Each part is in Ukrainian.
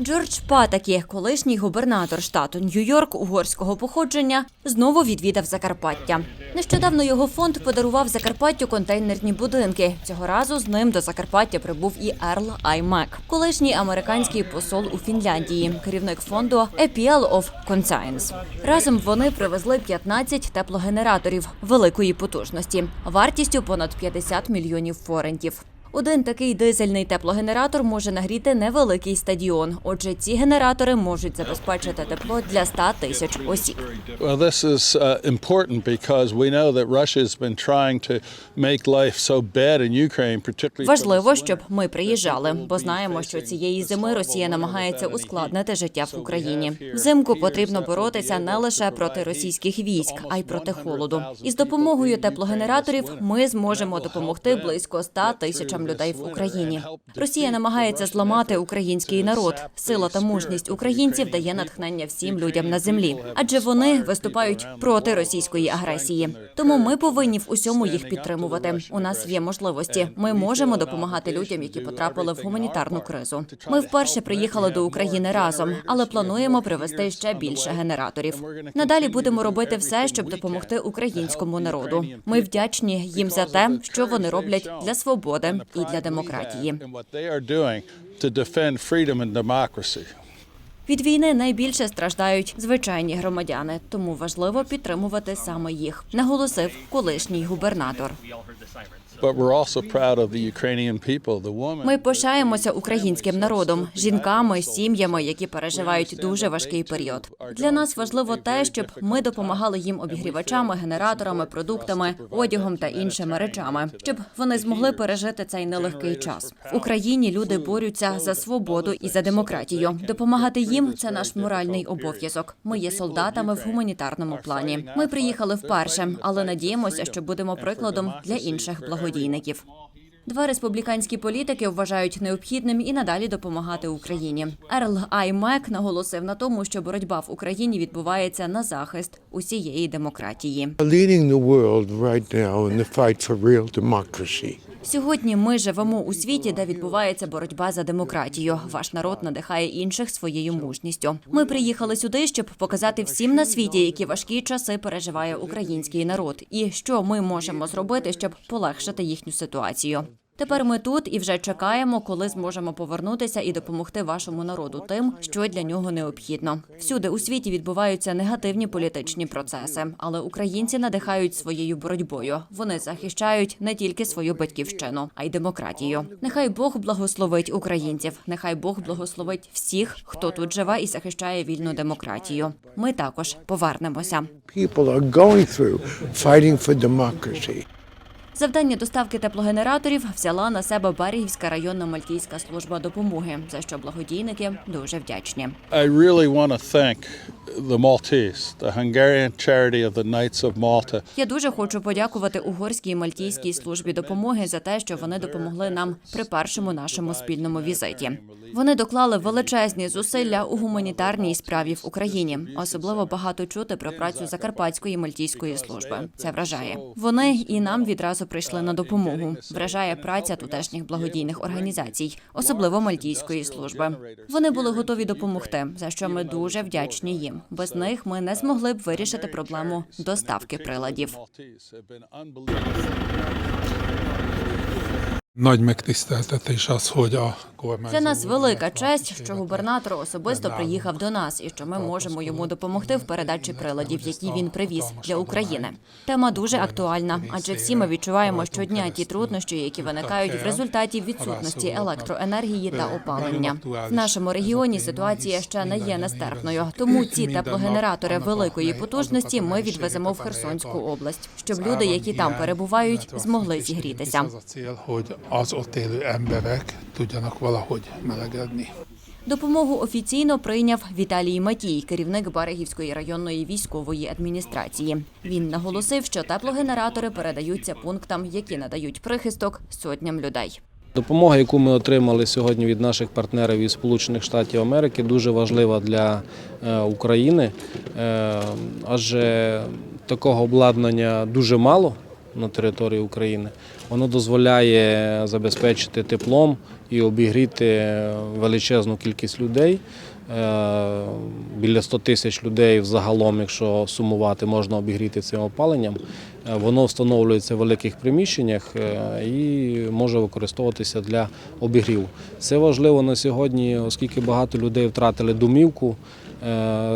Джордж Патакі, колишній губернатор штату Нью-Йорк угорського походження, знову відвідав Закарпаття. Нещодавно його фонд подарував Закарпаттю контейнерні будинки. Цього разу з ним до Закарпаття прибув і Ерл Аймек, колишній американський посол у Фінляндії, керівник фонду Appeal of Conscience. Разом вони привезли 15 теплогенераторів великої потужності, вартістю понад 50 мільйонів форентів. Один такий дизельний теплогенератор може нагріти невеликий стадіон. Отже, ці генератори можуть забезпечити тепло для 100 тисяч осіб. Well, this is uh, important because we know that Russia has been trying to make life so bad in Ukraine, particularly. Важливо, щоб ми приїжджали, бо знаємо, що цієї зими Росія намагається ускладнити життя в Україні. Взимку потрібно боротися не лише проти російських військ, а й проти холоду. І з допомогою теплогенераторів ми зможемо допомогти близько 100 тисячам людей в Україні. Росія намагається зламати український народ. Сила та мужність українців дає натхнення всім людям на землі, адже вони виступають проти російської агресії. Тому ми повинні в усьому їх підтримувати. У нас є можливості. Ми можемо допомагати людям, які потрапили в гуманітарну кризу. Ми вперше приїхали до України разом, але плануємо привезти ще більше генераторів. Надалі будемо робити все, щоб допомогти українському народу. Ми вдячні їм за те, що вони роблять для свободи і для демократії. Від війни найбільше страждають звичайні громадяни, тому важливо підтримувати саме їх, наголосив колишній губернатор. Ми пишаємося українським народом, жінками, сім'ями, які переживають дуже важкий період. Для нас важливо те, щоб ми допомагали їм обігрівачами, генераторами, продуктами, одягом та іншими речами, щоб вони змогли пережити цей нелегкий час. В Україні люди борються за свободу і за демократію. Допомагати їм це наш моральний обов'язок. Ми є солдатами в гуманітарному плані. Ми приїхали вперше, але надіємося, що будемо прикладом для інших благодійників. Два республіканські політики вважають необхідним і надалі допомагати Україні. Ерл Аймек наголосив на тому, що боротьба в Україні відбувається на захист усієї демократії. Сьогодні ми живемо у світі, де відбувається боротьба за демократію. Ваш народ надихає інших своєю мужністю. Ми приїхали сюди, щоб показати всім на світі, які важкі часи переживає український народ, і що ми можемо зробити, щоб полегшити їхню ситуацію. Тепер ми тут і вже чекаємо, коли зможемо повернутися і допомогти вашому народу тим, що для нього необхідно. Всюди у світі відбуваються негативні політичні процеси, але українці надихають своєю боротьбою. Вони захищають не тільки свою батьківщину, а й демократію. Нехай Бог благословить українців. Нехай Бог благословить всіх, хто тут живе і захищає вільну демократію. Ми також повернемося. People are going through fighting for democracy. Завдання доставки теплогенераторів взяла на себе Берегівська районна мальтійська служба допомоги, за що благодійники дуже вдячні. I really want to thank the Maltese, the Hungarian charity of the Knights of Malta. Я дуже хочу подякувати угорській мальтійській службі допомоги за те, що вони допомогли нам при першому нашому спільному візиті. Вони доклали величезні зусилля у гуманітарній справі в Україні. Особливо багато чути про працю закарпатської мальтійської служби. Це вражає. Вони і нам відразу прийшли на допомогу. Вражає праця тутешніх благодійних організацій, особливо мальтійської служби. Вони були готові допомогти, за що ми дуже вдячні їм. Без них ми не змогли б вирішити проблему доставки приладів. Maltese have been unbelievable. Nagy megtiszteltetés az, hogy a нас велика честь, що губернатор особисто приїхав до нас і що ми можемо йому допомогти в передачі приладів, які він привіз для України. Тема дуже актуальна, адже всі ми відчуваємо щодня ті труднощі, які виникають в результаті відсутності електроенергії та опалення. В нашому регіоні ситуація ще не є нестерпною. Тому ці теплогенератори великої потужності ми відвеземо в Херсонську область, щоб люди, які там перебувають, змогли зігрітися. Az ott élő emberek tudjanak valahogy melegedni. Допомогу офіційно прийняв Віталій Матій, керівник Берегівської районної військової адміністрації. Він наголосив, що теплогенератори передаються пунктам, які надають прихисток сотням людей. Допомога, яку ми отримали сьогодні від наших партнерів із Сполучених Штатів Америки, дуже важлива для е, України, е, адже такого обладнання дуже мало на території України. Воно дозволяє забезпечити теплом і обігріти величезну кількість людей. Е, Біля 100 тисяч людей взагалом, якщо сумувати, можна обігріти цим опаленням. Е, Воно встановлюється в великих приміщеннях е, і може використовуватися для обігріву. Це важливо на сьогодні, оскільки багато людей втратили домівку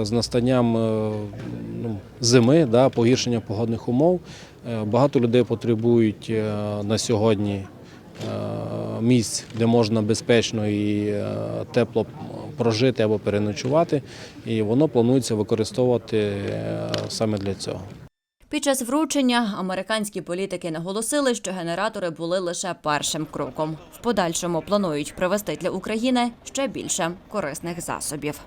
з настанням ну, зими, погіршення погодних умов. Е, Багато людей потребують е, на сьогодні е, місць, де можна безпечно і тепло прожити або переночувати, і воно планується використовувати саме для цього. Під час вручення американські політики наголосили, що генератори були лише першим кроком. В подальшому планують привезти для України ще більше корисних засобів.